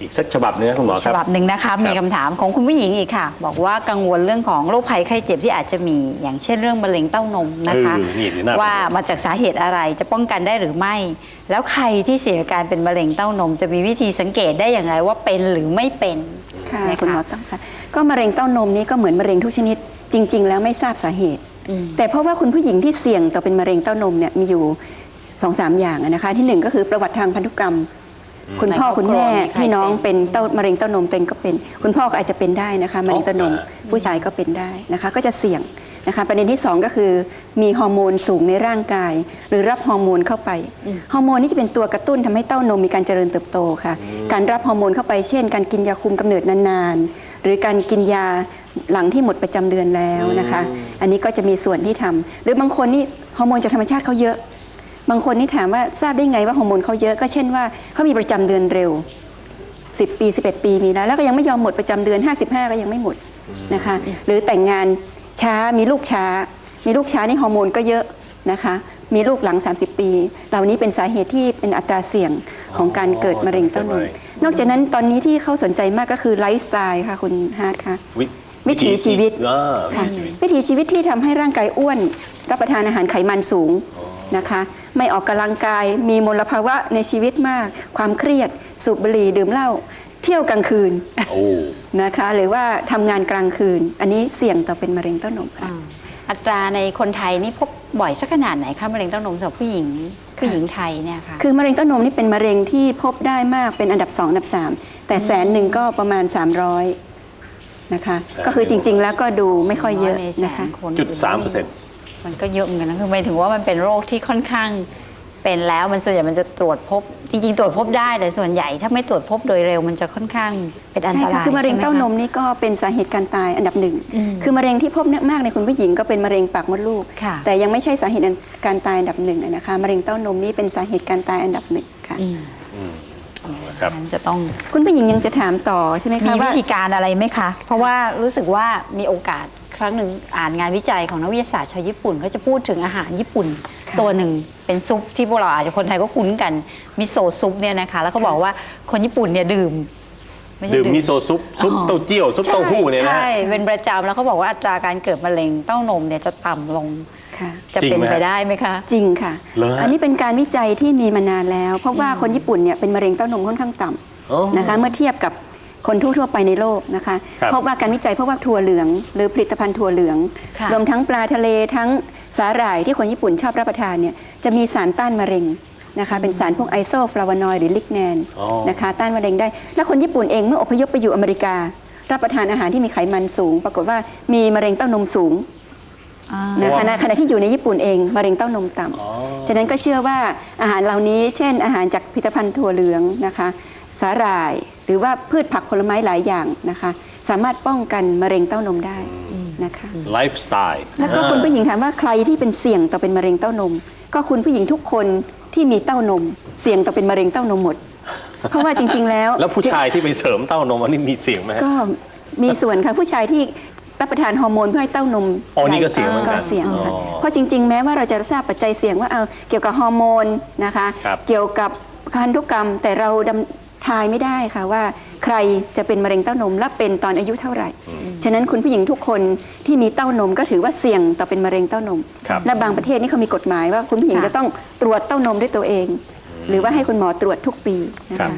อีกสักฉบับหนึงนะคุณหมอคฉรับ บับหนึ่งนะคะมีคำถามของคุณผู้หญิงอีกค่ะ บอกว่ากังวลเรื่องของโรคภัยไข้เจ็บที่อาจจะมี อย่างเช่นเรื่องมะเร็งเต้านมนะคะ เออนี่น่าเป็นห่วง ว่ามาจากสาเหตุอะไรจะป้องกันได้หรือไม่ แล้วใครที่เสี่ยงกับการเป็นมะเร็งเต้านม จะมีวิธีสังเกตได้อย่างไรว่าเป็นหรือไม่เป็น ค่ะนะคะ คุณหมอต้องค่ะก็มะเร็งเต้านมนี้ก็เหมือนมะเร็งทุกชนิด จริง ๆ แล้วไม่ทราบสาเหตุอืมแต่เพราะว่าคุณผู้หญิงที่เสี่ยงต่อเป็นมะเร็งเต้านมเนี่ยมีอยู่สองสามอย่างอะนะคะที่หนึ่งก็คือประวัติทางพันธุกรรม คุณพ่อในครอบคุณครัวแม่มีใครพี่น้องเป็นเป็นเต้ามะเร็งเต้านมเต็งก็เป็น คุณพ่อก็อาจจะเป็นได้นะคะมะเร็งเต้านมผู้ชายก็เป็นได้นะคะ ก็จะเสี่ยงนะคะประเด็นที่สองก็คือมีฮอร์โมนสูงในร่างกาย หรือรับฮอร์โมนเข้าไปฮอร์โมนนี่จะเป็นตัวกระตุ้นทำให้เต้านมมีการเจริญเติบโตค่ะ การรับฮอร์โมนเข้าไปเช่น การกินยาคุมกำเนิดนานๆ หรือการกินยาหลังที่หมดประจำเดือนแล้วนะคะ อันนี้ก็จะมีส่วนที่ทำหรือบางคนนี่ฮอร์โมนจากธรรมชาติเขาเยอะ บางคนนี่ถามว่าทราบได้ไงว่าฮอร์โมนเขาเยอะก็เช่นว่าเขามีประจำเดือนเร็ว 10 ปี 11 ปีมีแล้วแล้วก็ยังไม่ยอมหมดประจำเดือน 55 ก็ยังไม่หมดนะคะ หรือแต่งงานช้ามีลูกช้า มีลูกช้านี่ฮอร์โมนก็เยอะนะคะ มีลูกหลัง 30 ปี เหล่านี้เป็นสาเหตุที่เป็นอัตราเสี่ยงของการเกิดมะเร็งเต้านมนอกจากนั้นตอนนี้ที่เขาสนใจมากก็คือไลฟ์สไตล์ค่ะคุณฮาร์ดค่ะวิวิถีชีวิตอ่าค่ะวิถีชีวิตวิถีชีวิตที่ทำให้ร่างกายอ้วน รับประทานอาหารไขมันสูง นะคะไม่ออกกำลังกายมีมลภาวะในชีวิตมาก ความเครียดสูบบุหรี่ดื่มเหล้าเที่ยวกลางคืนโอ้นะคะหรือว่าทำงานกลางคืน อันนี้เสี่ยงต่อเป็นมะเร็งเต้านมค่ะอ่าอัตราในคนไทยนี่พบบ่อยสักขนาดไหนคะมะเร็งเต้านมสำหรับผู้หญิงผู้หญิงไทยเนี่ยค่ะคือมะเร็งเต้านมนี่เป็นมะเร็งที่พบได้มากเป็นอันดับ 2 อันดับ 3 แต่แสนหนึ่งก็ประมาณ 300นะคะก็คือจริงๆแล้วก็ดูไม่ค่อยเยอะในแสนะคะนคนจุดสามเปอร์เซ็นต์ มันก็เยอะเหมือนกันนะคือหมายถึงว่ามันเป็นโรคที่ค่อนข้างเป็นแล้วมันส่วนใหญ่มันจะตรวจพบ จริง ๆ ตรวจพบได้แต่ส่วนใหญ่ ถ้าไม่ตรวจพบโดยเร็ว มันจะค่อนข้างเป็นอันตใช่ราค่ะยคือมะเร็งใช่ไหเต้านมคะนี่ก็เป็นสาเหตุการตายอันดับหนึ่งอืมคือมะเร็งที่พบมากในคุณผู้หญิงก็เป็นมะเร็งปากมดลูกค่ะแต่ยังไม่ใช่สาเหตุการตายอันดับหนึ่งนะคะมะเร็งเต้านมนี่เป็นสาเหตุการตายอันดับหนึ่งค่ะอืมครับงั้นจะต้องคุณผู้หญิงยังจะถามต่อใช่ไหมมีคะวิว่าธีการอะไรไหมคะ เพราะว่ารู้สึกว่ามีโอกาส ครั้งหนึ่งอ่านงานวิจัยของนักวิทยาศาสตร์ชาวญี่ปุ่นเขาจะพูดถึงอาหารญี่ปุ่น ตัวหนึ่งเป็นซุปที่พวกเราอาจจะคนไทยก็คุ้นกันมิโซะซุปเนี่ยนะคะ แล้วเขาบอกว่าคนญี่ปุ่นเนี่ยดื่มไใช่ดื่มมิโซะซุปซุปเต้าเจี้ยวซุปเต้าหู้เนี่ยนะใช่ เป็นประจำแล้วเขาบอกว่าอัตราการเกิดมะเร็งเต้านมเนี่ยจะต่ำลงค่ะ จะจริงเป็นไหม ไปได้ไหมคะ จริงค่ะ เหรอฮะอันนี้เป็นการวิจัยที่มีมานานแล้ว เพราะว่าคนญี่ปุ่นเนี่ยเป็นมะเร็งเต้านมค่อนข้างต่อ๋อำนะคะ เมื่อเทียบกับ คนทั่วๆไปในโลกนะคะครับเพราะว่าการวิจัยเพราะว่าถั่วเหลือง หรือผลิตภัณฑ์ถั่วเหลือง ค่ะ รวมทั้งปลาทะเลทั้งสาหร่ายที่คนญี่ปุ่นชอบรับประทานเนี่ยจะมีสารต้านมะเร็งนะคะเป็นสารพวกไอโซฟลาวานอยด์หรือลิกแนนอ๋อ นะคะต้านมะเร็งได้ และคนญี่ปุ่นเองเมื่ออพยพไปอยู่อเมริกา รับประทานอาหารที่มีไขมันสูง ปรากฏว่ามีมะเร็งเต้านมสูง อ่า นะคะในขณะที่อยู่ในญี่ปุ่นเองมะเร็งเต้านมต่อ๋อำ ฉะนั้นก็เชื่อว่าอาหารเหล่านี้ เช่น อาหารจากผลิตภัณฑ์ถั่วเหลืองนะคะ สาหร่าย หรือว่าพืชผักผลไม้หลายอย่างนะคะ สามารถป้องกันมะเร็งเต้านมได้นะคะ ไลฟ์สไตล์แล้วก็คุณผู้หญิงถามว่าใครที่เป็นเสี่ยงต่อเป็นมะเร็งเต้านม ก็คุณผู้หญิงทุกคนที่มีเต้านม เสี่ยงต่อเป็นมะเร็งเต้านมหมด เพราะว่าจริง ๆ แล้ว แล้วผู้ชายที่ไปเสริมเต้านมอันนี้มีเสียงไหมฮะก็มีส่วนค่ะผู้ชายที่รับประทานฮอร์โมนเพื่อให้เต้านมอ๋อนี่ก็เสี่ยงเหมือนกันก็เสี่ยงค่ะอ๋อเพราะจริง ๆ แม้ว่าเราจะทราบปัจจัยเสี่ยงว่าเอาเกี่ยวกับฮอร์โมนนะคะ ครับ เกี่ยวกับพันธุกรรมแต่เราดำ ทายไม่ได้ค่ะว่าใครจะเป็นมะเร็งเต้านมและเป็นตอนอายุเท่าไหร่ ฉะนั้นคุณผู้หญิงทุกคนที่มีเต้านมก็ถือว่าเสี่ยงต่อเป็นมะเร็งเต้านม ครับและบางประเทศนี่เขามีกฎหมายว่าคุณผู้หญิงค่ะ จะต้องตรวจเต้านมด้วยตัวเอง หรือว่าให้คุณหมอตรวจทุกปีนะครัคะ บ